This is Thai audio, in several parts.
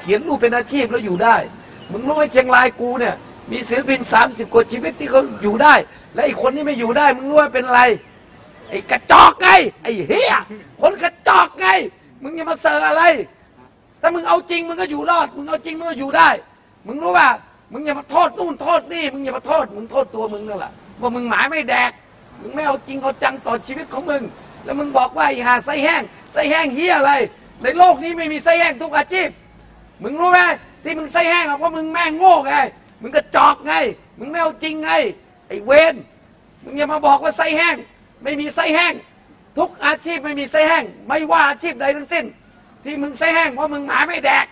เขียนรูปเป็นอาชีพแล้วอยู่ได้ มึงรู้ไหมเชียงรายกูเนี่ย มีศิลปิน30กว่าชีวิตที่เขาอยู่ได้ และไอ้คนที่ไม่อยู่ได้ มึงรู้ว่าเป็นอะไร ไอ้กระจอกไง ไอ้เฮียคนกระจอกไง มึงอย่ามาเซอร์อะไร ถ้ามึงเอาจริงมึงก็อยู่รอด มึงเอาจริงมึงก็อยู่ได้ มึงรู้ป่ะมึงอย่ามาโทษนู่นโทษนี่ มึงอย่ามาโทษ มึงโทษตัวมึงนั่นแหละว่ามึงหมายไม่แดก มึงไม่เอาจริงเอาจังต่อชีวิตของมึง แล้วมึงบอกว่าไอ้หาไส้แห้งไส้แห้งเฮียอะไร ในโลกนี้ไม่มีไส้แห้งทุกอาชีพ มึงรู้ไหมที่มึงไส้แห้งอะเพราะมึงแม่งโง่ไง มึงกระจอกไง มึงไม่เอาจริงไง ไอ้เวนมึงอย่ามาบอกว่าไส้แห้ง ไม่มีไส้แห้ง ทุกอาชีพไม่มีไส้แห้ง ไม่ว่าอาชีพใดทั้งสิ้น ที่มึงไส้แห้งเพราะมึงหมาไม่แดก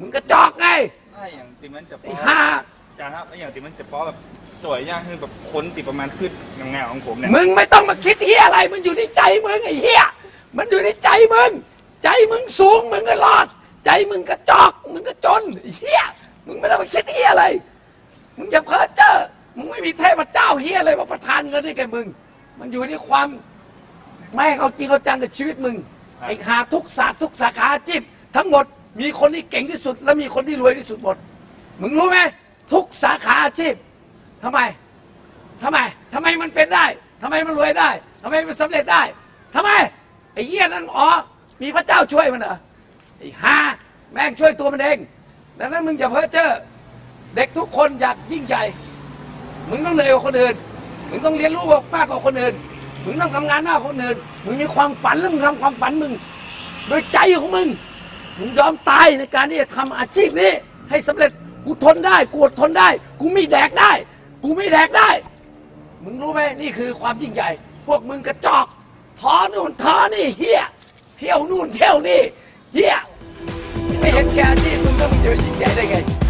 มึงกระจอกไงถ้าอย่างติมันจะไอ้ป้อห่าจานครับถ้าอย่างติมันจะป้อแบบสวยย่างคือแบบคนติประมาณขึ้นเงาๆของผมเนี่ยมึงไม่ต้องมาคิดเฮียอะไร มันอยู่ในใจมึงไอ้เฮียมันอยู่ในใจมึง ใจมึงสูงมึงก็รอด ใจมึงกระจอก มึงก็จนเฮียมึงไม่ต้องมาคิดเฮียอะไร มึงอย่าเพ้อเจ้อมึงไม่มีเทพเจ้าเฮียอะไรมาประทานเงินให้แกมึง มันอยู่ที่ความแม่เอาจริงเอาจังกับชีวิตมึงไอ้หาทุกศาสตร์ทุกสาขาอาชีพทั้งหมดมีคนที่เก่งที่สุด และมีคนที่รวยที่สุดหมด มึงรู้ไหมทุกสาขาอาชีพทำไมทำไมทำไมมันเป็นได้ทำไมมันรวยได้ทำไมมันสำเร็จได้ทำไมไอ้เหี้ยนั่นอ๋อมีพระเจ้าช่วยมันเหรอไอ้ห่า แม่งช่วยตัวมันเอง ดังนั้นมึงอย่าเพ้อเจ้อเด็กทุกคนอยากยิ่งใหญ่ มึงต้องเหนื่อยกว่าคนอื่น มึงต้องเรียนรู้มากกว่าคนอื่น มึงต้องทำงานมากกว่าคนอื่น มึงมีความฝันแล้วมึงทำความฝันมึง โดยใจของมึง มึงยอมตายในการที่จะทำอาชีพนี้ให้สำเร็จ กูทนได้ กูอดทนได้ กูไม่แดกได้ กูไม่แดกได้ มึงรู้ไหมนี่คือความยิ่งใหญ่ พวกมึงกระจอกท้อนู่นท้อนี่เฮียเที่ยวนู่นเที่ยวนี่เฮีย ไม่เห็นแก่